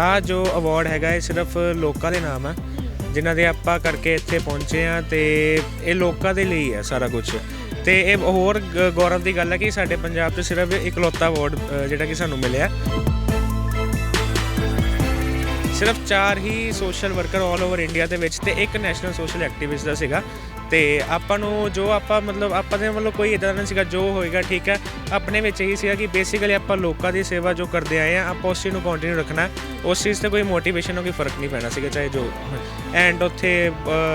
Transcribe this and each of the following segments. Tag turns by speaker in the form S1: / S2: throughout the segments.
S1: ਆ ਜੋ ਅਵਾਰਡ ਹੈਗਾ ਇਹ ਸਿਰਫ ਲੋਕਾਂ ਦੇ ਨਾਮ ਆ, ਜਿਨ੍ਹਾਂ ਦੇ ਆਪਾਂ ਕਰਕੇ ਇੱਥੇ ਪਹੁੰਚੇ ਆ ਤੇ ਇਹ ਲੋਕਾਂ ਦੇ ਲਈ ਆ ਸਾਰਾ ਕੁਝ ਤੇ ਇਹ ਹੋਰ ਗ- ਗੌਰਵ ਦੀ ਗੱਲ ਹੈ ਕਿ ਸਾਡੇ ਪੰਜਾਬ 'ਚ ਸਿਰਫ ਇਕਲੌਤਾ ਅਵਾਰਡ ਜਿਹੜਾ ਕਿ ਸਾਨੂੰ ਮਿਲਿਆ। ਸਿਰਫ ਚਾਰ ਹੀ ਸੋਸ਼ਲ ਵਰਕਰ 올 ਓਵਰ ਇੰਡੀਆ ਦੇ ਵਿੱਚ ਤੇ ਇੱਕ ਨੈਸ਼ਨਲ ਸੋਸ਼ਲ ਐਕਟਿਵਿਸਟ ਦਾ ਸੀਗਾ। ਤੇ ਆਪਾਂ ਨੂੰ ਜੋ ਆਪਾਂ ਮਤਲਬ ਆਪਾਂ ਦੇ ਵੱਲੋਂ ਕੋਈ ਇਦਾਂ ਨਹੀਂ ਸੀਗਾ, ਜੋ ਹੋਏਗਾ ਠੀਕ ਹੈ। ਆਪਣੇ ਵਿੱਚ ਇਹੀ ਸੀਗਾ ਕਿ ਬੇਸਿਕਲੀ ਆਪਾਂ ਲੋਕਾਂ ਦੀ ਸੇਵਾ ਜੋ ਕਰਦੇ ਆਏ ਆ ਆਪਾਂ ਉਸ ਚੀਜ਼ ਨੂੰ ਕੰਟੀਨਿਊ ਰੱਖਣਾ ਉਸ ਚੀਜ਼ ਤੇ ਕੋਈ ਮੋਟੀਵੇਸ਼ਨ ਹੋ ਕੋਈ ਫ਼ਰਕ ਨਹੀਂ ਪੈਣਾ ਸੀਗਾ, ਚਾਹੇ ਜੋ। ਐਂਡ ਉੱਥੇ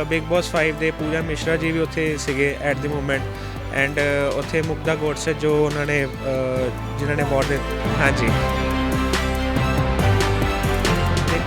S1: ਬਿਗ ਬੌਸ 5 ਦੇ ਪੂਜਾ ਮਿਸ਼ਰਾ ਜੀ ਵੀ ਉੱਥੇ ਸੀਗੇ ਐਟ ਦੀ ਮੂਮੈਂਟ ਐਂਡ ਉੱਥੇ ਮੁਕਤਾ ਗੋਡਸੇ ਜੋ ਉਹਨਾਂ ਨੇ ਜਿਨ੍ਹਾਂ ਨੇ ਅਵਾਰਡ ਦੇ ਹਾਂਜੀ।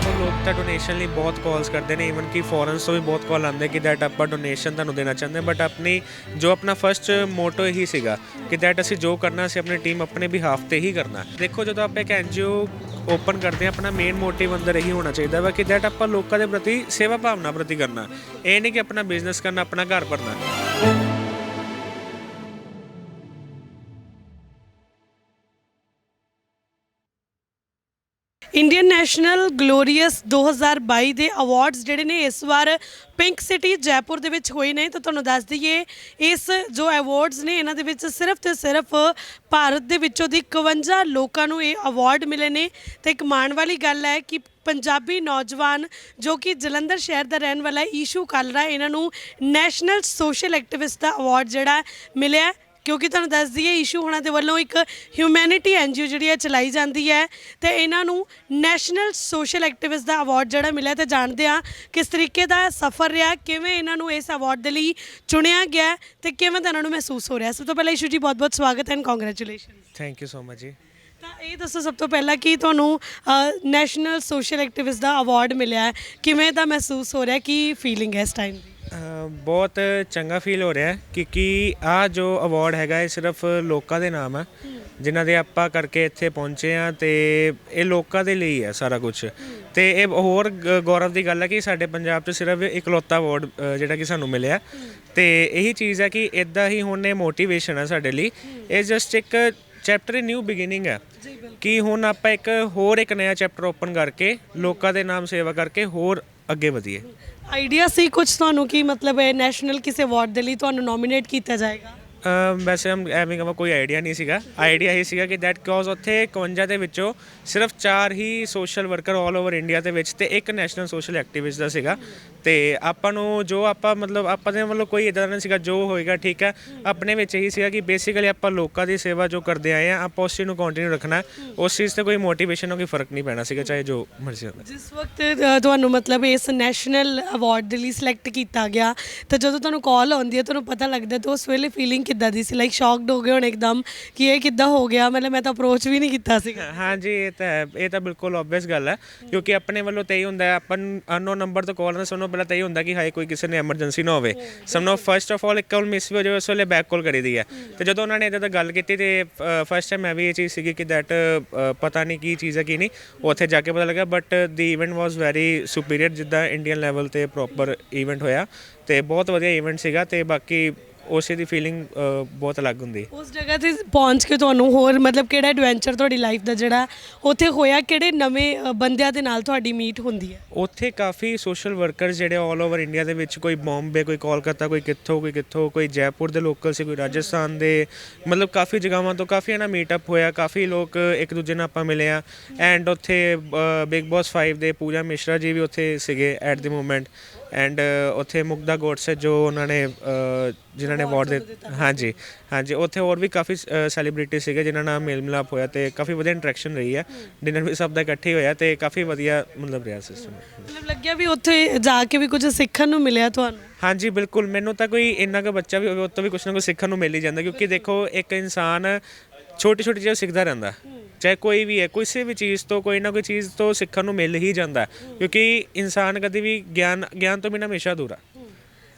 S1: ਦੇਖੋ ਲੋਕ ਤਾਂ ਡੋਨੇਸ਼ਨ ਲਈ ਬਹੁਤ ਕਾਲਸ ਕਰਦੇ ਨੇ ਇਵਨ ਕਿ ਫੋਰਨਸ ਤੋਂ ਵੀ ਬਹੁਤ ਕਾਲ ਆਉਂਦੇ ਕਿ ਦੈਟ ਆਪਾਂ ਡੋਨੇਸ਼ਨ ਤੁਹਾਨੂੰ ਦੇਣਾ ਚਾਹੁੰਦੇ ਬਟ ਆਪਣੀ ਜੋ ਆਪਣਾ ਫਰਸਟ ਮੋਟੋ ਇਹੀ ਸੀਗਾ ਕਿ ਦੈਟ ਅਸੀਂ ਜੋ ਕਰਨਾ ਸੀ ਆਪਣੀ ਟੀਮ ਆਪਣੇ ਬਿਹਾਫ ਤੇ ਹੀ ਕਰਨਾ। ਦੇਖੋ, ਜਦੋਂ ਆਪਾਂ ਇੱਕ ਐਨਜੀਓ ਓਪਨ ਕਰਦੇ ਹਾਂ, ਆਪਣਾ ਮੇਨ ਮੋਟਿਵ ਅੰਦਰ ਇਹੀ ਹੋਣਾ ਚਾਹੀਦਾ ਵਾ ਕਿ ਦੈਟ ਆਪਾਂ ਲੋਕਾਂ ਦੇ ਪ੍ਰਤੀ ਸੇਵਾ ਭਾਵਨਾ ਪ੍ਰਤੀ ਕਰਨਾ। ਇਹ ਨਹੀਂ ਕਿ ਆਪਣਾ ਬਿਜ਼ਨਸ ਕਰਨਾ, ਆਪਣਾ ਘਰ ਭਰਨਾ।
S2: ਇੰਡੀਅਨ ਨੈਸ਼ਨਲ ਗਲੋਰੀਅਸ 2022 ਦੇ ਅਵਾਰਡਸ ਜਿਹੜੇ ਨੇ ਇਸ ਵਾਰ ਪਿੰਕ ਸਿਟੀ ਜੈਪੁਰ ਦੇ ਵਿੱਚ ਹੋਏ ਨੇ। ਤਾਂ ਤੁਹਾਨੂੰ ਦੱਸ ਦਈਏ, ਇਸ ਜੋ ਅਵਾਰਡਸ ਨੇ, ਇਹਨਾਂ ਦੇ ਵਿੱਚ ਸਿਰਫ ਤੇ ਸਿਰਫ ਭਾਰਤ ਦੇ ਵਿੱਚੋਂ ਦੀ 51 ਲੋਕਾਂ ਨੂੰ ਇਹ ਅਵਾਰਡ ਮਿਲੇ ਨੇ। ਤੇ ਇੱਕ ਮਾਣ ਵਾਲੀ ਗੱਲ ਹੈ ਕਿ ਪੰਜਾਬੀ ਨੌਜਵਾਨ ਜੋ ਕਿ ਜਲੰਧਰ ਸ਼ਹਿਰ ਦਾ ਰਹਿਣ ਵਾਲਾ ਈਸ਼ੂ ਕਾਲਰਾ, ਇਹਨਾਂ ਨੂੰ ਨੈਸ਼ਨਲ ਸੋਸ਼ਲ ਐਕਟਿਵਿਸਟ ਦਾ ਅਵਾਰਡ ਜਿਹੜਾ ਮਿਲਿਆ। ਕਿਉਂਕਿ ਤੁਹਾਨੂੰ ਦੱਸ ਦਈਏ ਇਸ਼ੂ ਹੋਣਾ ਦੇ ਵੱਲੋਂ ਇੱਕ ਹਿਊਮੈਨਿਟੀ ਐਨਜੀਓ ਜਿਹੜੀ ਹੈ ਚਲਾਈ ਜਾਂਦੀ ਹੈ। ਤੇ ਇਹਨਾਂ ਨੂੰ ਨੈਸ਼ਨਲ ਸੋਸ਼ਲ ਐਕਟਿਵਿਸਟ ਦਾ ਅਵਾਰਡ ਜਿਹੜਾ ਮਿਲਿਆ ਤੇ ਜਾਣਦੇ ਆ ਕਿਸ ਤਰੀਕੇ ਦਾ ਸਫ਼ਰ ਰਿਹਾ ਕਿਵੇਂ ਇਹਨਾਂ ਨੂੰ ਇਸ ਅਵਾਰਡ ਦੇ ਲਈ ਚੁਣਿਆ ਗਿਆ ਤੇ ਕਿਵੇਂ ਦਾ ਇਹਨਾਂ ਨੂੰ ਮਹਿਸੂਸ ਹੋ ਰਿਹਾ। ਸਭ ਤੋਂ ਪਹਿਲਾਂ ਇਸ਼ੂ ਜੀ ਬਹੁਤ-ਬਹੁਤ ਸਵਾਗਤ and congratulation
S1: thank you so much ਜੀ।
S2: ਤਾਂ ਇਹ ਦੱਸੋ ਸਭ ਤੋਂ ਪਹਿਲਾਂ ਕਿ ਤੁਹਾਨੂੰ ਨੈਸ਼ਨਲ ਸੋਸ਼ਲ ਐਕਟਿਵਿਸਟ ਦਾ ਅਵਾਰਡ ਮਿਲਿਆ ਹੈ। ਕਿਵੇਂ ਦਾ ਮਹਿਸੂਸ ਹੋ ਰਿਹਾ ਕੀ ਫੀਲਿੰਗ ਹੈ ਇਸ ਟਾਈਮ ਦੀ?
S1: ਬਹੁਤ ਚੰਗਾ ਫੀਲ ਹੋ ਰਿਹਾ ਹੈ ਕਿਉਂਕਿ ਆ ਜੋ ਅਵਾਰਡ ਹੈਗਾ ਇਹ ਸਿਰਫ ਲੋਕਾਂ ਦੇ ਨਾਮ ਆ ਜਿਨ੍ਹਾਂ ਦੇ ਆਪਾਂ ਕਰਕੇ ਇੱਥੇ ਪਹੁੰਚੇ ਆ ਤੇ ਇਹ ਲੋਕਾਂ ਦੇ ਲਈ ਹੈ ਸਾਰਾ ਕੁਝ ਤੇ ਇਹ ਹੋਰ ਗ- ਗੌਰਵ ਦੀ ਗੱਲ ਹੈ ਕਿ ਸਾਡੇ ਪੰਜਾਬ 'ਚ ਸਿਰਫ ਇਕਲੌਤਾ ਅਵਾਰਡ ਜਿਹੜਾ ਕਿ ਸਾਨੂੰ ਮਿਲਿਆ। ਤੇ ਇਹੀ ਚੀਜ਼ ਹੈ ਕਿ ਇਦਾਂ ਹੀ ਹੁਣ ਇਹ ਮੋਟੀਵੇਸ਼ਨ ਹੈ ਸਾਡੇ ਲਈ। ਇਹ ਜਸਟ ਇੱਕ ਚੈਪਟਰ ਨਿਊ ਬਿਗਿਨਿੰਗ ਹੈ ਕਿ ਹੁਣ ਆਪਾਂ ਇੱਕ ਹੋਰ ਇੱਕ ਨਵਾਂ ਚੈਪਟਰ ਓਪਨ ਕਰਕੇ ਲੋਕਾਂ ਦੇ ਨਾਮ ਸੇਵਾ ਕਰਕੇ ਹੋਰ ਅੱਗੇ ਵਧੀਏ।
S2: ਆਈਡੀਆ ਸੀ ਕੁਝ ਤੁਹਾਨੂੰ ਕੀ ਮਤਲਬ ਹੈ ਨੈਸ਼ਨਲ ਕਿਸੇ ਅਵਾਰਡ ਦੇ ਲਈ ਤੁਹਾਨੂੰ ਨੋਮੀਨੇਟ ਕੀਤਾ ਜਾਏਗਾ?
S1: ਅਮ ਵੈਸੇ ਹਮ ਐਵੇਂ ਕਹਾਂ ਕੋਈ ਆਈਡੀਆ ਨਹੀਂ ਸੀਗਾ। ਆਈਡੀਆ ਇਹ ਸੀਗਾ ਕਿ ਦੈਟ ਕਾਜ਼ ਉੱਥੇ 51 ਦੇ ਵਿੱਚੋਂ ਸਿਰਫ ਚਾਰ ਹੀ ਸੋਸ਼ਲ ਵਰਕਰ 올 ਓਵਰ ਇੰਡੀਆ ਦੇ ਵਿੱਚ ਤੇ ਇੱਕ ਨੈਸ਼ਨਲ ਸੋਸ਼ਲ ਐਕਟਿਵਿਸਟ ਦਾ ਸੀਗਾ। ਤੇ ਆਪਾਂ ਨੂੰ ਜੋ ਆਪਾਂ ਮਤਲਬ ਆਪਾਂ ਦੇ ਵੱਲੋਂ ਕੋਈ ਇਦਾਂ ਨਹੀਂ ਸੀਗਾ ਜੋ ਹੋਏਗਾ ਠੀਕ ਹੈ। ਆਪਣੇ ਵਿੱਚ ਇਹੀ ਸੀਗਾ ਕਿ ਬੇਸਿਕਲੀ ਆਪਾਂ ਲੋਕਾਂ ਦੀ ਸੇਵਾ ਜੋ ਕਰਦੇ ਆਏ ਆ ਆਪਾਂ ਉਸ ਚੀਜ਼ ਨੂੰ ਕੰਟੀਨਿਊ ਰੱਖਣਾ। ਉਸ ਚੀਜ਼ ਤੇ ਕੋਈ ਮੋਟੀਵੇਸ਼ਨ ਹੋ ਕੋਈ ਫ਼ਰਕ ਨਹੀਂ ਪੈਣਾ ਸੀਗਾ ਚਾਹੇ ਜੋ ਮਰਜ਼ੀ ਹੋਵੇ।
S2: ਜਿਸ ਵਕਤ ਤੁਹਾਨੂੰ ਮਤਲਬ ਇਸ ਨੈਸ਼ਨਲ ਅਵਾਰਡ ਦੇ ਲਈ ਸਿਲੈਕਟ ਕੀਤਾ ਗਿਆ ਤਾਂ ਜਦੋਂ ਤੁਹਾਨੂੰ ਕਾਲ ਆਉਂਦੀ ਹੈ ਤੁਹਾਨੂੰ ਪਤਾ ਲੱਗਦਾ ਤਾਂ ਉਸ ਵੇਲੇ ਫੀਲਿੰਗ ਕਿੱਦਾਂ ਦੀ ਸੀ? ਲਾਈਕ ਸ਼ੌਕਡ ਹੋ ਗਏ ਹੁਣ ਇੱਕਦਮ ਕਿ ਇਹ ਕਿੱਦਾਂ ਹੋ ਗਿਆ? ਮਤਲਬ ਮੈਂ ਤਾਂ ਅਪਰੋਚ ਵੀ ਨਹੀਂ ਕੀਤਾ ਸੀਗਾ।
S1: ਹਾਂਜੀ ਇਹ ਤਾਂ ਇਹ ਤਾਂ ਬਿਲਕੁਲ ਆਬਵੀਅਸ ਗੱਲ ਹੈ ਕਿਉਂਕਿ ਆਪਣੇ ਵੱਲੋਂ ਤਾਂ ਹੀ ਹੁੰਦਾ ਹੈ ਆਪਾਂ ਅਨਨੋਨ ਨੰਬਰ ਤੋਂ ਕਾਲ ਆਉਂਦਾ ਸਾਨੂੰ ਪਹਿਲਾਂ ਤਾਂ ਇਹ ਹੁੰਦਾ ਕਿ ਹਾਏ, ਕੋਈ ਕਿਸੇ ਨੇ ਐਮਰਜੈਂਸੀ ਨਾ ਹੋਵੇ। ਸਭ ਨੂੰ ਫਰਸਟ ਆਫ ਆਲ ਇੱਕ ਕਾਲ ਮਿਸ ਵੀ ਹੋ ਜਾਵੇ, ਉਸ ਵੇਲੇ ਬੈਕ ਕਾਲ ਕਰੀ ਦੀ ਹੈ ਤੇ ਜਦੋਂ ਉਹਨਾਂ ਨੇ ਇਦਾਂ ਦਾ ਗੱਲ ਕੀਤੀ ਤੇ ਫਸਟ ਟਾਈਮ ਮੈਂ ਵੀ ਇਹ ਚੀਜ਼ ਸੀਗੀ ਕਿ ਦੈਟ ਪਤਾ ਨਹੀਂ ਕੀ ਚੀਜ਼ ਹੈ ਕੀ ਨਹੀਂ ਉੱਥੇ ਜਾ ਕੇ ਪਤਾ ਲੱਗਾ। But the event was very superior ਜਿੱਦਾਂ ਇੰਡੀਅਨ ਲੈਵਲ ਤੇ ਪ੍ਰੋਪਰ ਇਵੈਂਟ ਹੋਇਆ। ਤੇ ਬਹੁਤ ਵਧੀਆ ਇਵੈਂਟ ਸੀਗਾ ਤੇ ਬਾਕੀ ਉਸੇ ਦੀ ਫੀਲਿੰਗ ਬਹੁਤ ਅਲੱਗ ਹੁੰਦੀ
S2: ਉਸ ਜਗ੍ਹਾ ਤੇ ਪਹੁੰਚ ਕੇ ਤੁਹਾਨੂੰ ਹੋਰ ਮਤਲਬ ਕਿਹੜਾ ਐਡਵੈਂਚਰ ਤੁਹਾਡੀ ਲਾਈਫ ਦਾ ਜਿਹੜਾ ਉੱਥੇ ਹੋਇਆ ਕਿਹੜੇ ਨਵੇਂ ਬੰਦਿਆਂ ਦੇ ਨਾਲ ਤੁਹਾਡੀ ਮੀਟ ਹੁੰਦੀ ਹੈ?
S1: ਉੱਥੇ ਕਾਫੀ ਸੋਸ਼ਲ ਵਰਕਰਸ ਜਿਹੜੇ 올 ਓਵਰ ਇੰਡੀਆ ਦੇ ਵਿੱਚ ਕੋਈ ਬੰਬੇ ਕੋਈ ਕੋਲਕਾਤਾ ਕੋਈ ਕਿੱਥੋਂ ਕੋਈ ਕਿੱਥੋਂ ਕੋਈ ਜੈਪੁਰ ਦੇ ਲੋਕਲ ਸੀ ਕੋਈ ਰਾਜਸਥਾਨ ਦੇ ਮਤਲਬ ਕਾਫੀ ਜਗ੍ਹਾਵਾਂ ਤੋਂ ਕਾਫੀ ਨਾ ਮੀਟਅਪ ਹੋਇਆ ਕਾਫੀ ਲੋਕ ਇੱਕ ਦੂਜੇ ਨਾਲ ਆਪਾਂ ਮਿਲੇ ਆ ਐਂਡ ਉੱਥੇ ਬਿਗ ਬੌਸ 5 ਦੇ ਪੂਜਾ ਮਿਸ਼ਰਾ ਜੀ ਵੀ ਉੱਥੇ ਸੀਗੇ ਐਟ ਦੀ ਮੂਮੈਂਟ ਐਂਡ ਉੱਥੇ ਮੁਕਤਾ ਗੋਡਸੇ ਜੋ ਉਹਨਾਂ ਨੇ ਜਿਨ੍ਹਾਂ ਨੇ ਅਵਾਰਡ ਦੇ ਹਾਂਜੀ ਹਾਂਜੀ ਉੱਥੇ ਹੋਰ ਵੀ ਕਾਫੀ ਸੈਲੀਬ੍ਰਿਟੀ ਸੀਗੇ ਜਿਨ੍ਹਾਂ ਨਾਲ ਮੇਲ ਮਿਲਾਪ ਹੋਇਆ ਤੇ ਕਾਫੀ ਵਧੀਆ ਇੰਟਰੈਕਸ਼ਨ ਰਹੀ ਹੈ। ਡਿਨਰ ਵੀ ਸਭ ਦਾ ਇਕੱਠੇ ਹੋਇਆ ਤੇ ਕਾਫੀ ਵਧੀਆ ਮਤਲਬ ਰਿਹਾ ਸਿਸਟਮ
S2: ਮਤਲਬ ਲੱਗਿਆ ਵੀ ਉੱਥੇ ਜਾ ਕੇ ਵੀ ਕੁਝ ਸਿੱਖਣ ਨੂੰ ਮਿਲਿਆ ਤੁਹਾਨੂੰ?
S1: ਹਾਂਜੀ ਬਿਲਕੁਲ। ਮੈਨੂੰ ਤਾਂ ਕੋਈ ਇੰਨਾ ਕੁ ਬੱਚਾ ਵੀ ਹੋਵੇ ਉਹ ਤੋਂ ਵੀ ਕੁਛ ਨਾ ਕੁਛ ਸਿੱਖਣ ਨੂੰ ਮਿਲ ਹੀ ਜਾਂਦਾ ਕਿਉਂਕਿ ਦੇਖੋ ਇੱਕ ਇਨਸਾਨ ਛੋਟੀ ਛੋਟੀ ਚੀਜ਼ਾਂ ਸਿੱਖਦਾ ਰਹਿੰਦਾ। ਚਾਹੇ ਕੋਈ ਵੀ ਹੈ ਕਿਸੇ ਵੀ ਚੀਜ਼ ਤੋਂ ਕੋਈ ਨਾ ਕੋਈ ਚੀਜ਼ ਤੋਂ ਸਿੱਖਣ ਨੂੰ ਮਿਲ ਹੀ ਜਾਂਦਾ। ਕਿਉਂਕਿ ਇਨਸਾਨ ਕਦੀ ਵੀ ਗਿਆਨ ਗਿਆਨ ਤੋਂ ਬਿਨਾਂ ਹਮੇਸ਼ਾ ਅਧੂਰਾ।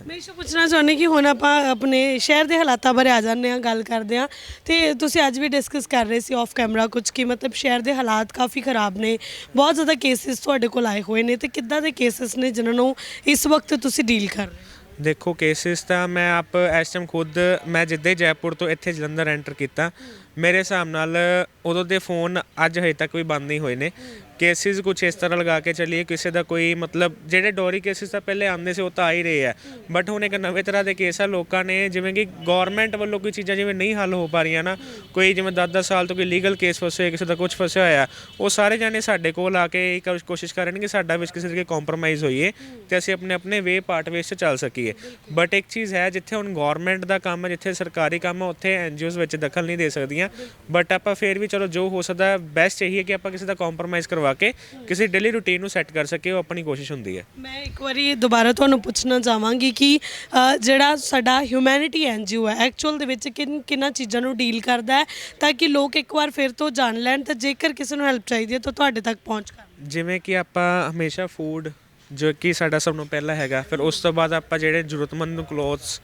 S2: ਮੈਂ ਇਹ ਪੁੱਛਣਾ ਚਾਹੁੰਦੀ ਕਿ ਹੁਣ ਆਪਾਂ ਆਪਣੇ ਸ਼ਹਿਰ ਦੇ ਹਾਲਾਤਾਂ ਬਾਰੇ ਆ ਜਾਂਦੇ ਹਾਂ ਗੱਲ ਕਰਦੇ ਹਾਂ। ਤੇ ਤੁਸੀਂ ਅੱਜ ਵੀ ਡਿਸਕਸ ਕਰ ਰਹੇ ਸੀ ਆਫ ਕੈਮਰਾ ਕੁਝ ਕਿ ਮਤਲਬ ਸ਼ਹਿਰ ਦੇ ਹਾਲਾਤ ਕਾਫੀ ਖਰਾਬ ਨੇ। ਬਹੁਤ ਜ਼ਿਆਦਾ ਕੇਸਿਸ ਤੁਹਾਡੇ ਕੋਲ ਆਏ ਹੋਏ ਨੇ ਤੇ ਕਿੱਦਾਂ ਦੇ ਕੇਸਿਸ ਨੇ ਜਿਨ੍ਹਾਂ ਨੂੰ ਇਸ ਵਕਤ ਤੁਸੀਂ ਡੀਲ ਕਰ ਰਹੇ ਹੋ?
S1: ਦੇਖੋ ਕੇਸਿਸ ਤਾਂ ਮੈਂ ਆਪ ਇਸ ਟਾਈਮ ਖੁਦ, ਮੈਂ ਜਿੱਦਾਂ ਹੀ ਜੈਪੁਰ ਤੋਂ ਇੱਥੇ ਜਲੰਧਰ ਐਂਟਰ ਕੀਤਾ, ਮੇਰੇ ਹਿਸਾਬ ਨਾਲ ਉਦੋਂ ਦੇ ਫੋਨ ਅੱਜ ਹਜੇ ਤੱਕ ਵੀ ਬੰਦ ਨਹੀਂ ਹੋਏ ਨੇ। ਕੇਸਿਸ ਕੁਝ ਇਸ ਤਰ੍ਹਾਂ ਲਗਾ ਕੇ ਚੱਲੀਏ ਕਿਸੇ ਦਾ ਕੋਈ ਮਤਲਬ ਜਿਹੜੇ ਡੋਰੀ ਕੇਸਿਸ ਤਾਂ ਪਹਿਲੇ ਆਉਂਦੇ ਸੀ ਉਹ ਤਾਂ ਆ ਹੀ ਰਹੇ ਆ। ਬਟ ਹੁਣ ਇੱਕ ਨਵੇਂ ਤਰ੍ਹਾਂ ਦੇ ਕੇਸ ਆ ਲੋਕਾਂ ਨੇ ਜਿਵੇਂ ਕਿ ਗਵਰਨਮੈਂਟ ਵੱਲੋਂ ਕੋਈ ਚੀਜ਼ਾਂ ਜਿਵੇਂ ਨਹੀਂ ਹੱਲ ਹੋ ਪਾ ਰਹੀਆਂ ਨਾ ਕੋਈ ਜਿਵੇਂ 10-10 ਸਾਲ ਤੋਂ ਕੋਈ ਲੀਗਲ ਕੇਸ ਫਸੇ ਹੋਏ, ਕਿਸੇ ਦਾ ਕੁਝ ਫਸਿਆ ਹੋਇਆ ਉਹ ਸਾਰੇ ਜਾਣੇ ਸਾਡੇ ਕੋਲ ਆ ਕੇ ਇਹ ਕਰ- ਕੋਸ਼ਿਸ਼ ਕਰਨਗੇ ਸਾਡਾ ਵਿੱਚ ਕਿਸੇ ਤਰੀਕੇ ਕੰਪਰੋਮਾਈਜ਼ ਹੋਈਏ ਤੇ ਅਸੀਂ ਆਪਣੇ ਆਪਣੇ ਵੇ ਪਾਰਟ ਵੇਸ 'ਚ ਚੱਲ ਸਕੀਏ। ਬਟ ਇੱਕ ਚੀਜ਼ ਹੈ ਜਿੱਥੇ ਹੁਣ ਗਵਰਨਮੈਂਟ ਦਾ ਕੰਮ ਹੈ ਜਿੱਥੇ ਸਰਕਾਰੀ ਕੰਮ ਹੈ ਉੱਥੇ ਐਨਜੀਓਜ਼ ਵਿੱਚ ਦਖਲ ਨਹੀਂ ਦੇ ਸਕਦੀਆਂ। ਬਟ ਆਪਾਂ ਫੇਰ ਵੀ ਚਲੋ ਜੋ ਹੋ ਸਕਦਾ ਬੈਸਟ ਇਹੀ ਹੈ ਕਿ ਆਪਾਂ ਕਿਸੇ ਦਾ ਕੰਪਰੋਮਾਈਜ਼ ਕਰਵਾ ਕੇ ਕਿਸੇ ਡੇਲੀ ਰੂਟੀਨ ਨੂੰ ਸੈੱਟ ਕਰ ਸਕੀਏ ਉਹ ਆਪਣੀ ਕੋਸ਼ਿਸ਼ ਹੁੰਦੀ ਹੈ।
S2: ਮੈਂ ਇੱਕ ਵਾਰੀ ਦੁਬਾਰਾ ਤੁਹਾਨੂੰ ਪੁੱਛਣਾ ਚਾਹਾਂਗੀ ਕਿ ਅ, ਜਿਹੜਾ ਸਾਡਾ ਹਿਊਮੈਨਿਟੀ ਐਨਜੀਓ ਹੈ ਐਕਚੁਅਲ ਦੇ ਵਿੱਚ ਕਿਨ ਕਿੰਨਾ ਚੀਜ਼ਾਂ ਨੂੰ ਡੀਲ ਕਰਦਾ ਹੈ ਤਾਂ ਕਿ ਲੋਕ ਇੱਕ ਵਾਰ ਫਿਰ ਤੋਂ ਜਾਣ ਲੈਣ ਤਾਂ ਜੇਕਰ ਕਿਸੇ ਨੂੰ ਹੈਲਪ ਚਾਹੀਦੀ ਹੈ ਤਾਂ ਤੁਹਾਡੇ ਤੱਕ ਪਹੁੰਚ ਕਰ
S1: ਜਿਵੇਂ ਕਿ ਆਪਾਂ ਹਮੇਸ਼ਾ ਫੂਡ ਜੋ ਕਿ ਸਾਡਾ ਸਭ ਤੋਂ ਪਹਿਲਾ ਹੈਗਾ ਫਿਰ ਉਸ ਤੋਂ ਬਾਅਦ ਆਪਾਂ ਜਿਹੜੇ ਜ਼ਰੂਰਤਮੰਦ ਨੂੰ ਕਲੋਥਸ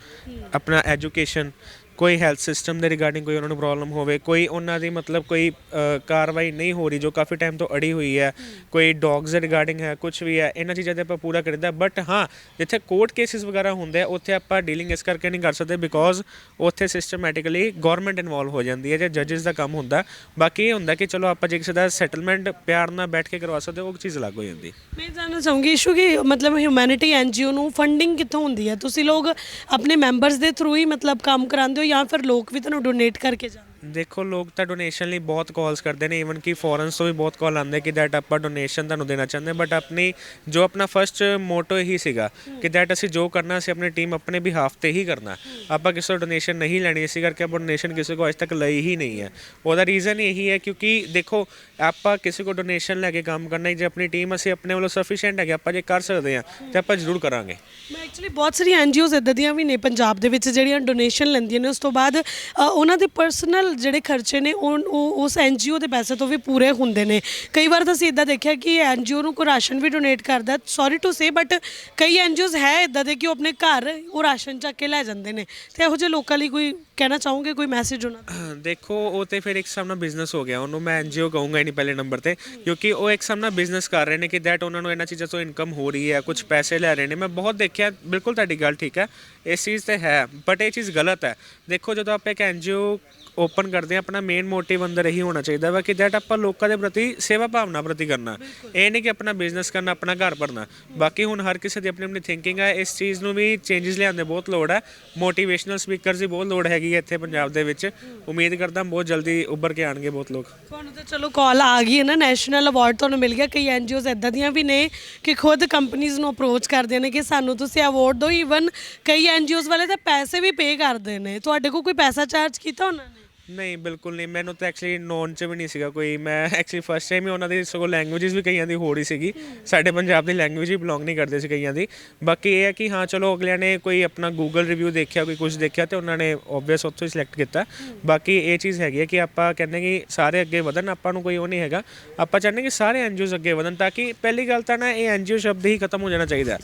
S1: ਆਪਣਾ ਐਜੂਕੇਸ਼ਨ ਕੋਈ ਹੈਲਥ ਸਿਸਟਮ ਦੇ ਰਿਗਾਰਡਿੰਗ ਕੋਈ ਉਹਨਾਂ ਨੂੰ ਪ੍ਰੋਬਲਮ ਹੋਵੇ, ਕੋਈ ਉਹਨਾਂ ਦੀ ਮਤਲਬ ਕੋਈ ਕਾਰਵਾਈ ਨਹੀਂ ਹੋ ਰਹੀ ਜੋ ਕਾਫੀ ਟਾਈਮ ਤੋਂ ਅੜੀ ਹੋਈ ਹੈ, ਕੋਈ ਡੌਗਸ ਦੇ ਰਿਗਾਰਡਿੰਗ ਹੈ ਕੁਝ ਵੀ ਹੈ, ਇਹਨਾਂ ਚੀਜ਼ਾਂ ਤੇ ਆਪਾਂ ਪੂਰਾ ਕਰੀਦਾ ਬਟ ਹਾਂ, ਜਿੱਥੇ ਕੋਰਟ ਕੇਸਿਸ ਵਗੈਰਾ ਹੁੰਦੇ ਆ, ਉੱਥੇ ਆਪਾਂ ਡੀਲਿੰਗ ਇਸ ਕਰਕੇ ਨਹੀਂ ਕਰ ਸਕਦੇ ਬਿਕੋਜ਼ ਉੱਥੇ ਸਿਸਟਮੈਟਿਕਲੀ ਗਵਰਨਮੈਂਟ ਇਨਵੋਲਵ ਹੋ ਜਾਂਦੀ ਹੈ, ਜਾਂ ਜੱਜਸ ਦਾ ਕੰਮ ਹੁੰਦਾ, ਬਾਕੀ ਇਹ ਹੁੰਦਾ ਕਿ ਚਲੋ ਆਪਾਂ ਜੇ ਕਿਸੇ ਦਾ ਸੈਟਲਮੈਂਟ ਪਿਆਰ ਨਾਲ ਬੈਠ ਕੇ ਕਰਵਾ ਸਕਦੇ ਉਹ ਚੀਜ਼ ਅਲੱਗ ਹੋ ਜਾਂਦੀ।
S2: ਮੈਂ ਜਾਣਨਾ ਚਾਹੂੰਗੀ ਇਸ਼ੂ ਕਿ ਮਤਲਬ ਹਿਊਮੈਨਿਟੀ ਐਨਜੀਓ ਨੂੰ ਫੰਡਿੰਗ ਕਿੱਥੋਂ ਹੁੰਦੀ ਹੈ? ਤੁਸੀਂ ਲੋਕ ਆਪਣੇ ਮੈਂਬਰਸ ਦੇ ਥਰੂ ਹੀ ਮਤਲਬ ਕੰਮ ਕਰਾਉਂਦੇ ਹੋ ਜਾਂ ਫਿਰ ਲੋਕ ਵੀ ਤੁਹਾਨੂੰ ਡੋਨੇਟ ਕਰਕੇ ਜਾਂਦੇ
S1: ਦੇਖੋ, ਲੋਕ ਤਾਂ ਡੋਨੇਸ਼ਨ ਲਈ ਬਹੁਤ ਕਾਲਸ ਕਰਦੇ ਨੇ ਈਵਨ ਕਿ ਫੋਰਨਸ ਤੋਂ ਵੀ ਬਹੁਤ ਕਾਲ ਆਉਂਦੇ ਕਿ ਦੈਟ ਆਪਾਂ ਡੋਨੇਸ਼ਨ ਤੁਹਾਨੂੰ ਦੇਣਾ ਚਾਹੁੰਦੇ ਬਟ ਆਪਣੀ, ਜੋ ਆਪਣਾ ਫਰਸਟ ਮੋਟੋ ਹੀ ਸੀਗਾ ਕਿ ਦੈਟ ਅਸੀਂ ਜੋ ਕਰਨਾ ਸੀ ਆਪਣੀ ਟੀਮ ਆਪਣੇ ਬਿਹਾਫ ਤੇ ਹੀ ਕਰਨਾ। ਆਪਾਂ ਕਿਸੇ ਤੋਂ ਡੋਨੇਸ਼ਨ ਨਹੀਂ ਲੈਣੀ, ਇਸੇ ਕਰਕੇ ਆਪਾਂ ਡੋਨੇਸ਼ਨ ਕਿਸੇ ਕੋ ਅਜੇ ਤੱਕ ਲਈ ਹੀ ਨਹੀਂ ਹੈ। ਉਹਦਾ ਰੀਜ਼ਨ ਇਹੀ ਹੈ ਕਿਉਂਕਿ ਦੇਖੋ, ਆਪਾਂ ਕਿਸੇ ਕੋ ਡੋਨੇਸ਼ਨ ਲੈ ਕੇ ਕੰਮ ਕਰਨਾ, ਜੇ ਆਪਣੀ ਟੀਮ ਅਸੀਂ ਆਪਣੇ ਵੱਲੋਂ ਸਫੀਸ਼ੀਐਂਟ ਹੈਗੇ, ਆਪਾਂ ਜੇ ਕਰ ਸਕਦੇ ਹਾਂ, ਤੇ ਆਪਾਂ ਜ਼ਰੂਰ ਕਰਾਂਗੇ।
S2: ਮੈਂ ਐਕਚੁਅਲੀ ਬਹੁਤ ਸਾਰੀ ਐਨਜੀਓਜ਼ ਇਦਾਂ ਦੀਆਂ ਵੀ ਨੇ ਪੰਜਾਬ ਦੇ ਵਿੱਚ ਜਿਹੜੀਆਂ ਡੋਨੇਸ਼ਨ ਲੈਂਦੀਆਂ ਨੇ, ਉਸ ਤੋਂ ਬਾਅਦ ਉਹਨਾਂ ਦੇ ਪਰਸਨਲ ਜਿਹੜੇ ਖਰਚੇ ਨੇ ਉਹ ਉਹ- ਉਸ ਐਨਜੀਓ ਦੇ ਪੈਸੇ ਤੋਂ ਵੀ ਪੂਰੇ ਹੁੰਦੇ ਨੇ। ਕਈ ਵਾਰ ਤਾਂ ਅਸੀਂ ਇਦਾਂ ਦੇਖਿਆ ਕਿ ਐਨਜੀਓ ਨੂੰ ਕੋਈ ਰਾਸ਼ਨ ਵੀ ਡੋਨੇਟ ਕਰਦਾ ਸੌਰੀ ਟੂ ਸੇ ਬਟ ਕਈ ਐਨਜੀਓਜ਼ ਹੈ ਇਦਾਂ ਦੇ ਕਿ ਉਹ ਆਪਣੇ ਘਰ ਉਹ ਰਾਸ਼ਨ ਚੱਕ ਕੇ ਲੈ ਜਾਂਦੇ ਨੇ। ਤੇ ਇਹੋ ਜਿਹੇ ਲੋਕਾਂ ਲਈ ਕੋਈ ਕਹਿਣਾ ਚਾਹੋਗੇ, ਕੋਈ ਮੈਸੇਜ ਉਹਨਾਂ ਦਾ?
S1: ਦੇਖੋ, ਉਹ ਤੇ ਫਿਰ ਇੱਕ ਹਿਸਾਬ ਨਾਲ ਬਿਜ਼ਨਸ ਹੋ ਗਿਆ। ਉਹਨੂੰ ਮੈਂ ਐਨਜੀਓ ਕਹੂੰਗਾ ਹੀ ਨਹੀਂ ਪਹਿਲੇ ਨੰਬਰ ਤੇ, ਕਿਉਂਕਿ ਉਹ ਇੱਕ ਹਿਸਾਬ ਨਾਲ ਬਿਜ਼ਨਸ ਕਰ ਰਹੇ ਨੇ ਕਿ ਦੈਟ ਉਹਨਾਂ ਨੂੰ ਇਹਨਾਂ ਚੀਜ਼ਾਂ ਤੋਂ ਇਨਕਮ ਹੋ ਰਹੀ ਹੈ ਕੁਝ ਪੈਸੇ ਲੈ ਰਹੇ ਨੇ। ਮੈਂ ਬਹੁਤ ਦੇਖਿਆ, ਬਿਲਕੁਲ ਤੁਹਾਡੀ ਗੱਲ ਠੀਕ ਹੈ। ਇਸ ਚੀਜ਼ ਤੇ ਹੈ ਬਟ ਇਹ ਚੀਜ਼ ਗਲਤ ਹੈ। ਦੇਖੋ, ਜਦੋਂ ਆਪਾਂ ਇੱਕ ਐਨਜੀਓ ਓਪਨ ਕਰਦੇ ਹਾਂ ਆਪਣਾ ਮੇਨ ਮੋਟਿਵ ਅੰਦਰ ਇਹੀ ਹੋਣਾ ਚਾਹੀਦਾ ਵਾ ਕਿ ਦੈਟ ਆਪਾਂ ਲੋਕਾਂ ਦੇ ਪ੍ਰਤੀ ਸੇਵਾ ਭਾਵਨਾ ਪ੍ਰਤੀ ਕਰਨਾ। ਇਹ ਨਹੀਂ ਕਿ ਆਪਣਾ ਬਿਜ਼ਨਸ ਕਰਨਾ ਆਪਣਾ ਘਰ ਭਰਨਾ। ਬਾਕੀ ਹੁਣ ਹਰ ਕਿਸੇ ਦੀ ਆਪਣੀ ਆਪਣੀ ਥਿੰਕਿੰਗ ਹੈ ਇਸ ਚੀਜ਼ ਨੂੰ ਵੀ ਚੇਂਜਸ ਲਿਆਉਣ ਦੀ ਬਹੁਤ ਲੋੜ ਹੈ ਮੋਟੀਵੇਸ਼ਨਲ ਸਪੀਕਰਸ ਦੀ ਬਹੁਤ ਲੋੜ ਹੈਗੀ ਹੈ ਇੱਥੇ ਪੰਜਾਬ ਦੇ ਵਿੱਚ। ਉਮੀਦ ਕਰਦਾ ਬਹੁਤ ਜਲਦੀ ਉੱਭਰ ਕੇ ਆਣਗੇ ਬਹੁਤ ਲੋਕ।
S2: ਤੁਹਾਨੂੰ ਤਾਂ ਚਲੋ ਕਾਲ ਆ ਗਈ ਹੈ ਨਾ ਨੈਸ਼ਨਲ ਅਵਾਰਡ ਤੁਹਾਨੂੰ ਮਿਲ ਗਿਆ। ਕਈ ਐਨਜੀਓਜ਼ ਇਦਾਂ ਦੀਆਂ ਵੀ ਨੇ ਕਿ ਖੁਦ ਕੰਪਨੀਆਂ ਨੂੰ ਅਪਰੋਚ ਕਰਦੇ ਨੇ ਕਿ ਸਾਨੂੰ ਤੁਸੀਂ ਅਵਾਰਡ ਦਿਓ ਈਵਨ ਕਈ ਐਨਜੀਓਜ਼ ਵਾਲੇ ਤਾਂ ਪੈਸੇ ਵੀ ਪੇ ਕਰਦੇ ਨੇ। ਤੁਹਾਡੇ ਕੋਲ ਕੋਈ ਪੈਸਾ ਚਾਰਜ ਕੀਤਾ ਉਹਨਾਂ ਨੇ?
S1: ਨਹੀਂ ਬਿਲਕੁਲ ਨਹੀਂ। ਮੈਨੂੰ ਤਾਂ ਐਕਚੁਅਲੀ ਨੋਨ ਚ ਵੀ ਨਹੀਂ ਸੀਗਾ ਕੋਈ। ਮੈਂ ਐਕਚੁਅਲੀ ਫਸਟ ਟਾਈਮ ਹੀ ਉਹਨਾਂ ਦੀ ਸਗੋਂ ਲੈਂਗੁਏਜਸ ਵੀ ਕਈਆਂ ਦੀ ਹੋ ਰਹੀ ਸੀਗੀ ਸਾਡੇ ਪੰਜਾਬ ਦੀ ਲੈਂਗੁਏਜ ਹੀ ਬਿਲੋਂਗ ਨਹੀਂ ਕਰਦੇ ਸੀ ਕਈਆਂ ਦੀ। ਬਾਕੀ ਇਹ ਹੈ ਕਿ ਹਾਂ ਚਲੋ ਅਗਲਿਆਂ ਨੇ ਕੋਈ ਆਪਣਾ ਗੂਗਲ ਰਿਵਿਊ ਦੇਖਿਆ ਕੋਈ ਕੁਝ ਦੇਖਿਆ ਤੇ ਉਹਨਾਂ ਨੇ ਆਬਵੀਅਸ ਉੱਥੋਂ ਹੀ ਸਿਲੈਕਟ ਕੀਤਾ। ਬਾਕੀ ਇਹ ਚੀਜ਼ ਹੈਗੀ ਹੈ ਕਿ ਆਪਾਂ ਕਹਿੰਦੇ ਕਿ ਸਾਰੇ ਅੱਗੇ ਵਧਣ ਆਪਾਂ ਨੂੰ ਕੋਈ ਉਹ ਨਹੀਂ ਹੈਗਾ। ਆਪਾਂ ਚਾਹੁੰਦੇ ਕਿ ਸਾਰੇ ਐਨਜੀਓਜ਼ ਅੱਗੇ ਵਧਣ ਤਾਂ ਕਿ ਪਹਿਲੀ ਗੱਲ ਤਾਂ ਨਾ ਇਹ ਐਨਜੀਓ ਸ਼ਬਦ ਹੀ ਖਤਮ ਹੋ ਜਾਣਾ ਚਾਹੀਦਾ।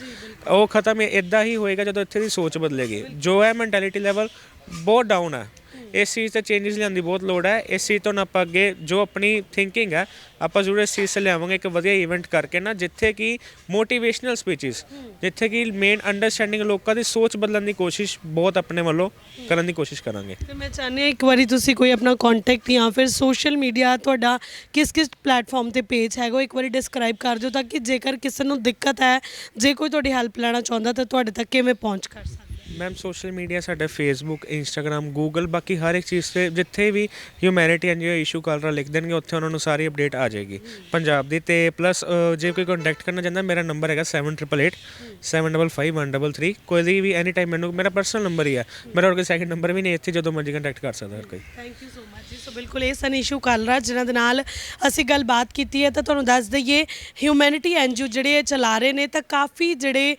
S1: ਉਹ ਖਤਮ ਇਦਾਂ ਹੀ ਹੋਏਗਾ ਜਦੋਂ ਇੱਥੇ ਦੀ ਸੋਚ ਬਦਲੇਗੀ। ਜੋ ਹੈ ਮੈਂਟੈਲਿਟੀ ਲੈਵਲ ਬਹੁਤ ਡਾਊਨ ਹੈ। ਇਸ ਚੀਜ਼ ਤੇ ਚੇਂਜਸ ਲਿਆਉਣ ਦੀ ਬਹੁਤ ਲੋੜ ਹੈ। ਇਸ ਚੀਜ਼ ਤੋਂ ਨਾ ਆਪਾਂ ਅੱਗੇ ਜੋ ਆਪਣੀ ਥਿੰਕਿੰਗ ਹੈ, ਆਪਾਂ ਜ਼ਰੂਰ ਇਸ ਚੀਜ਼ ਤੇ ਲਿਆਵਾਂਗੇ ਇੱਕ ਵਧੀਆ ਇਵੈਂਟ ਕਰਕੇ ਨਾ, ਜਿੱਥੇ ਕਿ ਮੋਟੀਵੇਸ਼ਨਲ ਸਪੀਚਸ ਜਿੱਥੇ ਕਿ ਮੇਨ ਅੰਡਰਸਟੈਂਡਿੰਗ ਲੋਕਾਂ ਦੀ ਸੋਚ ਬਦਲਣ ਦੀ ਕੋਸ਼ਿਸ਼ ਬਹੁਤ ਆਪਣੇ ਵੱਲੋਂ ਕਰਨ ਦੀ ਕੋਸ਼ਿਸ਼ ਕਰਾਂਗੇ।
S2: ਤੇ ਮੈਂ ਚਾਹੁੰਦੀ ਹਾਂ ਇੱਕ ਵਾਰੀ ਤੁਸੀਂ ਕੋਈ ਆਪਣਾ ਕੰਟੈਕਟ ਜਾਂ ਫਿਰ ਸੋਸ਼ਲ ਮੀਡੀਆ ਤੁਹਾਡਾ ਕਿਸ ਕਿਸ ਪਲੇਟਫਾਰਮ ਤੇ ਪੇਜ ਹੈਗਾ, ਉਹ ਇੱਕ ਵਾਰੀ ਡਿਸਕ੍ਰਾਈਬ ਕਰ ਦਿਓ ਤਾਂ ਕਿ ਜੇਕਰ ਕਿਸੇ ਨੂੰ ਦਿੱਕਤ ਹੈ, ਜੇ ਕੋਈ ਤੁਹਾਡੀ ਹੈਲਪ ਲੈਣਾ ਚਾਹੁੰਦਾ ਤਾਂ ਤੁਹਾਡੇ ਤੱਕ ਕਿਵੇਂ ਪਹੁੰਚ ਕਰ ਸਕਦਾ।
S1: ਮੈਮ ਸੋਸ਼ਲ ਮੀਡੀਆ ਸਾਡਾ ਫੇਸਬੁੱਕ ਇੰਸਟਾਗ੍ਰam ਗੂਗਲ ਬਾਕੀ ਹਰ ਇੱਕ ਚੀਜ਼ ਤੇ ਜਿੱਥੇ ਵੀ humanity N NGO issue Kalra ਲਿਖ ਦੇਣਗੇ, ਉੱਥੇ ਉਹਨਾਂ ਨੂੰ ਸਾਰੀ ਅਪਡੇਟ ਆ ਜਾਏਗੀ। ਪੰਜਾਬ ਦੀ ਤੇ ਪਲੱਸ ਜੇ ਕੋਈ ਕੰਟੈਕਟ ਕਰਨਾ ਚਾਹੁੰਦਾ, ਮੇਰਾ ਨੰਬਰ ਹੈਗਾ 7888 755133 ਕੋਈ ਦੀ ਵੀ ਐਨੀ ਟਾਈਮ ਮੈਨੂੰ, ਮੇਰਾ ਪਰਸਨਲ ਨੰਬਰ ਹੀ ਆ। ਮੇਰਾ ਹੋਰ ਕੋਈ ਸੈਕਿੰਡ ਨੰਬਰ ਵੀ ਨਹੀਂ ਇੱਥੇ, ਜਦੋਂ ਮਰਜ਼ੀ ਕੰਟੈਕਟ ਕਰ ਸਕਦਾ ਹਰ ਕੋਈ।
S2: ਥੈਂਕ ਯੂ ਸੋ ਮਚ ਜੀ। ਸੋ ਬਿਲਕੁਲ, ਇਹ ਸਨ ਇਸ਼ੂ ਕਾਲਰਾ ਜਿਨ੍ਹਾਂ ਦੇ ਨਾਲ ਅਸੀਂ ਗੱਲਬਾਤ ਕੀਤੀ ਹੈ। ਤਾਂ ਤੁਹਾਨੂੰ ਦੱਸ ਦਈਏ ਹਿਊਮੈਨਿਟੀ ਐਨਜੀਓ ਜਿਹੜੇ ਚਲਾ ਰਹੇ ਨੇ, ਤਾਂ ਕਾਫੀ ਜਿਹੜੇ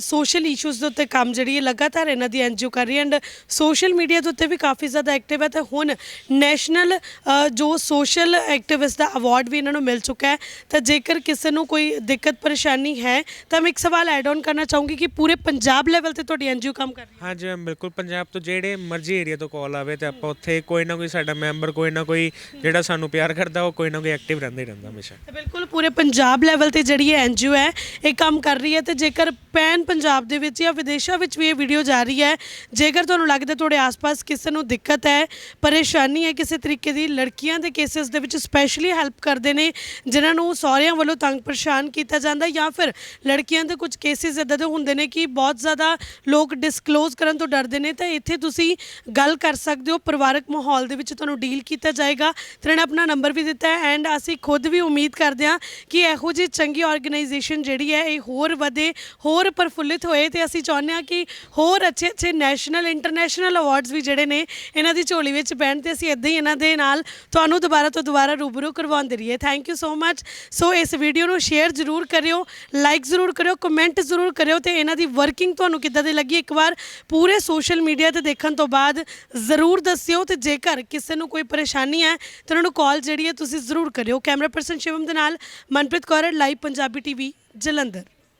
S2: ਸੋਸ਼ਲ ਇਸ਼ੂਜ਼ ਦੇ ਉੱਤੇ ਕੰਮ ਜਿਹੜੀ ਹੈ ਲਗਾਤਾਰ ਇਹਨਾਂ ਦੀ ਐਨਜੀਓ ਕਰ ਰਹੀ ਐਂਡ ਸੋਸ਼ਲ ਮੀਡੀਆ ਦੇ ਉੱਤੇ ਵੀ ਕਾਫੀ ਜ਼ਿਆਦਾ ਐਕਟਿਵ ਹੈ ਤੇ ਹੁਣ ਨੈਸ਼ਨਲ ਜੋ ਸੋਸ਼ਲ ਐਕਟਿਵਿਸਟ ਦਾ ਅਵਾਰਡ ਵੀ ਇਹਨਾਂ ਨੂੰ ਮਿਲ ਚੁੱਕਾ ਹੈ ਤਾਂ ਜੇਕਰ ਕਿਸੇ ਨੂੰ ਕੋਈ ਦਿੱਕਤ ਪਰੇਸ਼ਾਨੀ ਹੈ ਤਾਂ ਮੈਂ ਇੱਕ ਸਵਾਲ ਐਡ ਆਨ ਕਰਨਾ ਚਾਹੂੰਗੀ ਕਿ ਪੂਰੇ ਪੰਜਾਬ ਲੈਵਲ ਤੇ ਤੁਹਾਡੀ ਐਨਜੀਓ ਕੰਮ ਕਰ ਰਹੀ ਹੈ।
S1: ਹਾਂਜੀ ਮੈਮ ਬਿਲਕੁਲ ਪੰਜਾਬ ਤੋਂ ਜਿਹੜੇ ਮਰਜ਼ੀ ਏਰੀਆ ਤੋਂ ਕਾਲ ਆਵੇ ਤੇ ਆਪਾਂ ਉੱਥੇ ਕੋਈ ਨਾ ਕੋਈ ਸਾਡਾ ਮੈਂਬਰ ਕੋਈ ਨਾ ਕੋਈ ਜਿਹੜਾ ਸਾਨੂੰ ਪਿਆਰ ਕਰਦਾ ਉਹ ਕੋਈ ਨਾ ਕੋਈ ਐਕਟਿਵ ਰਹਿੰਦਾ ਹੀ ਰਹਿੰਦਾ ਹਮੇਸ਼ਾ।
S2: ਤੇ ਬਿਲਕੁਲ ਪੂਰੇ ਪੰਜਾਬ ਲੈਵਲ ਤੇ ਜਿਹੜੀ ਐਨਜੀਓ ਹੈ ਇਹ ਕੰਮ ਕਰ ਰਹੀ ਹੈ ਤੇ ਜੇਕਰ ਪੈਨ ਪੰਜਾਬ ਦੇ ਵਿੱਚ ਜਾਂ ਵਿਦੇਸ਼ਾਂ ਵਿੱਚ ਵੀ ਇਹ ਵੀਡੀਓ ਜਾ ਰਹੀ ਹੈ। ਜੇਕਰ ਤੁਹਾਨੂੰ ਲੱਗਦਾ ਤੁਹਾਡੇ ਆਸ-ਪਾਸ ਕਿਸੇ ਨੂੰ ਦਿੱਕਤ ਹੈ, ਪਰੇਸ਼ਾਨੀ ਹੈ ਕਿਸੇ ਤਰੀਕੇ ਦੀ, ਲੜਕੀਆਂ ਦੇ ਕੇਸਿਸ ਦੇ ਵਿੱਚ ਸਪੈਸ਼ਲੀ ਹੈਲਪ ਕਰਦੇ ਨੇ, ਜਿਨ੍ਹਾਂ ਨੂੰ ਸਹੁਰਿਆਂ ਵੱਲੋਂ ਤੰਗ ਪਰੇਸ਼ਾਨ ਕੀਤਾ ਜਾਂਦਾ ਜਾਂ ਫਿਰ ਲੜਕੀਆਂ ਦੇ ਕੁਝ ਕੇਸਿਸ ਇਦਾਂ ਦੇ ਹੁੰਦੇ ਨੇ ਕਿ ਬਹੁਤ ਜ਼ਿਆਦਾ ਲੋਕ ਡਿਸਕਲੋਜ਼ ਕਰਨ ਤੋਂ ਡਰਦੇ ਨੇ, ਤਾਂ ਇੱਥੇ ਤੁਸੀਂ ਗੱਲ ਕਰ ਸਕਦੇ ਹੋ। ਪਰਿਵਾਰਕ ਮਾਹੌਲ ਦੇ ਵਿੱਚ ਤੁਹਾਨੂੰ ਡੀਲ ਕੀਤਾ ਜਾਏਗਾ। ਤੇ ਇਹਨਾਂ ਨੇ ਆਪਣਾ ਨੰਬਰ ਵੀ ਦਿੱਤਾ ਹੈ ਐਂਡ ਅਸੀਂ ਖੁਦ ਵੀ ਉਮੀਦ ਕਰਦੇ ਹਾਂ ਕਿ ਇਹੋ ਜਿਹੀ ਚੰਗੀ ਆਰਗੇਨਾਈਜੇਸ਼ਨ ਜਿਹੜੀ ਹੈ, ਇਹ ਹੋਰ ਵਧੇ, ਹੋਰ ਪ੍ਰਫੁੱਲਿਤ ਹੋਏ, ਤੇ ਅਸੀਂ ਚਾਹੁੰਦੇ ਹਾਂ ਕਿ ਹੋਰ ਹੋਰ ਅੱਛੇ ਅੱਛੇ ਨੈਸ਼ਨਲ, ਇੰਟਰਨੈਸ਼ਨਲ ਅਵਾਰਡਸ ਵੀ ਜਿਹੜੇ ਨੇ ਇਹਨਾਂ ਦੀ ਝੋਲੀ ਵਿੱਚ ਪੈਣ ਤੇ ਅਸੀਂ ਇਦਾਂ ਹੀ ਇਹਨਾਂ ਦੇ ਨਾਲ ਤੁਹਾਨੂੰ ਦੁਬਾਰਾ ਤੋਂ ਦੁਬਾਰਾ ਰੂਬਰੂ ਕਰਵਾਉਂਦੇ ਰਹੀਏ। ਥੈਂਕ ਯੂ ਸੋ ਮੱਚ ਸੋ ਇਸ ਵੀਡੀਓ ਨੂੰ ਸ਼ੇਅਰ ਜ਼ਰੂਰ ਕਰਿਓ ਲਾਈਕ ਜ਼ਰੂਰ ਕਰਿਓ ਕਮੈਂਟ ਜ਼ਰੂਰ ਕਰਿਓ ਤੇ ਇਹਨਾਂ ਦੀ ਵਰਕਿੰਗ ਤੁਹਾਨੂੰ ਕਿੱਦਾਂ ਦੀ ਲੱਗੀ ਇੱਕ ਵਾਰ ਪੂਰੇ ਸੋਸ਼ਲ ਮੀਡੀਆ ਤੇ ਦੇਖਣ ਤੋਂ ਬਾਅਦ ਜ਼ਰੂਰ ਦੱਸਿਓ ਤੇ ਜੇਕਰ ਕਿਸੇ ਨੂੰ ਕੋਈ ਪਰੇਸ਼ਾਨੀ ਹੈ ਤਾਂ ਉਹਨਾਂ ਨੂੰ ਕਾਲ ਜਿਹੜੀ ਹੈ ਤੁਸੀਂ ਜ਼ਰੂਰ ਕਰਿਓ। ਕੈਮਰਾ ਪਰਸਨ ਸ਼ਿਵਮ ਦੇ ਨਾਲ Manpreet Kaur live Punjabi TV Jalandhar.